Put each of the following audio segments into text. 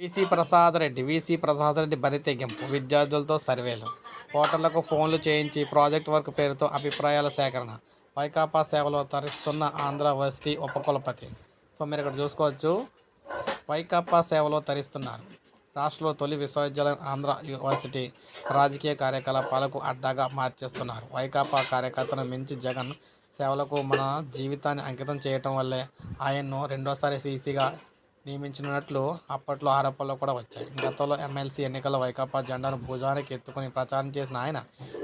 VC Prasad Reddy VC Prasad Reddy బరి తెగింపు విద్యార్థులతో సర్వేలు ఓటర్లకు ఫోన్లు చేయించి ప్రాజెక్ట్ వర్క్ పేరుతో అభిప్రాయాల సేకరణ వైకాపా సేవలో తరిస్తున్న ఆంధ్ర వర్సిటీ ఉపకులపతి సో మీరు ఇక్కడ చూసుకోవచ్చు. వైకాపా సేవలో తరిస్తున్నారు. రాష్ట్రంలో తొలి విశ్వవిద్యాలయం ఆంధ్ర యూనివర్సిటీ రాజకీయ కార్యకలాపాలకు అడ్డాగా మార్చేస్తున్నారు. వైకాపా కార్యకర్తను మించి జగన్ సేవలకు మన జీవితాన్ని అంకితం చేయటం వల్లే ఆయన్ను రెండోసారి సీసీగా నియమించినట్లు అప్పట్లో ఆరోపణలు కూడా వచ్చాయి. గతంలో ఎమ్మెల్సీ ఎన్నికల్లో వైకాపా జెండాను భుజానికి ఎత్తుకుని ప్రచారం చేసిన ఆయన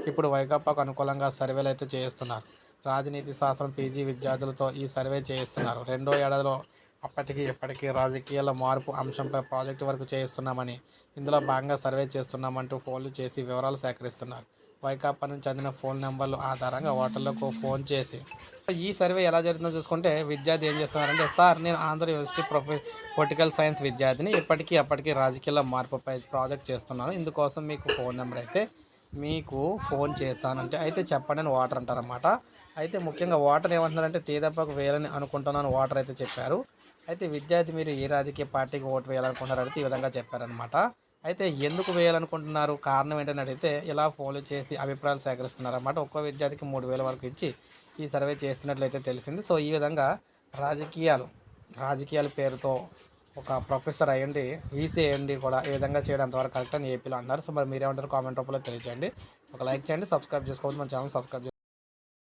ఇప్పుడు వైకాపాకు అనుకూలంగా సర్వేలు అయితే చేయిస్తున్నారు. రాజనీతి శాస్త్రం పీజీ విద్యార్థులతో ఈ సర్వే చేయిస్తున్నారు. రెండో ఏడాదిలో అప్పటికి ఇప్పటికీ రాజకీయాల మార్పు అంశంపై ప్రాజెక్టు వరకు చేయిస్తున్నామని ఇందులో భాగంగా సర్వే చేస్తున్నామంటూ ఫోన్లు చేసి వివరాలు సేకరిస్తున్నారు. వైకాపా నుంచి అందిన ఫోన్ నెంబర్లు ఆధారంగా ఓటర్లకు ఫోన్ చేసి ఈ సర్వే ఎలా జరుగుతుందో చూసుకుంటే విద్యార్థి ఏం చేస్తున్నారంటే సార్ నేను ఆంధ్ర యూనివర్సిటీ ప్రొఫె పొలిటికల్ సైన్స్ విద్యార్థిని. ఇప్పటికీ అప్పటికి రాజకీయాల మార్పుపై ప్రాజెక్ట్ చేస్తున్నాను. ఇందుకోసం మీకు ఫోన్ నెంబర్ అయితే మీకు ఫోన్ చేస్తానంటే అయితే చెప్పండి అని వాటర్ అంటారన్నమాట. అయితే ముఖ్యంగా వాటర్ ఏమంటున్నారంటే తేదప్పకు వేయాలని అనుకుంటున్నాను వాటర్ అయితే చెప్పారు. అయితే విద్యార్థి మీరు ఏ రాజకీయ పార్టీకి ఓటు వేయాలనుకుంటున్నారు అయితే ఈ విధంగా చెప్పారనమాట అయితే ఎందుకు వేయాలనుకుంటున్నారు? కారణం ఏంటని అడిగితే ఇలా ఫోన్లు చేసి అభిప్రాయాలు సేకరిస్తున్నారన్నమాట. ఒక్కో విద్యార్థికి మూడు వేల వరకు ఇచ్చి ఈ సర్వే చేస్తున్నట్లయితే తెలిసింది. సో ఈ విధంగా రాజకీయాలు రాజకీయాల పేరుతో ఒక ప్రొఫెసర్ అయ్యండి వీసీ అయ్యండి కూడా ఈ విధంగా చేయడం అంతవరకు కరెక్ట్ అని ఏపీలో అన్నారు. సో మరి మీరేమంటారు కామెంట్ రూపంలో తెలియజేయండి. ఒక లైక్ చేయండి సబ్స్క్రైబ్ చేసుకోవద్దు. మన ఛానల్ సబ్స్క్రైబ్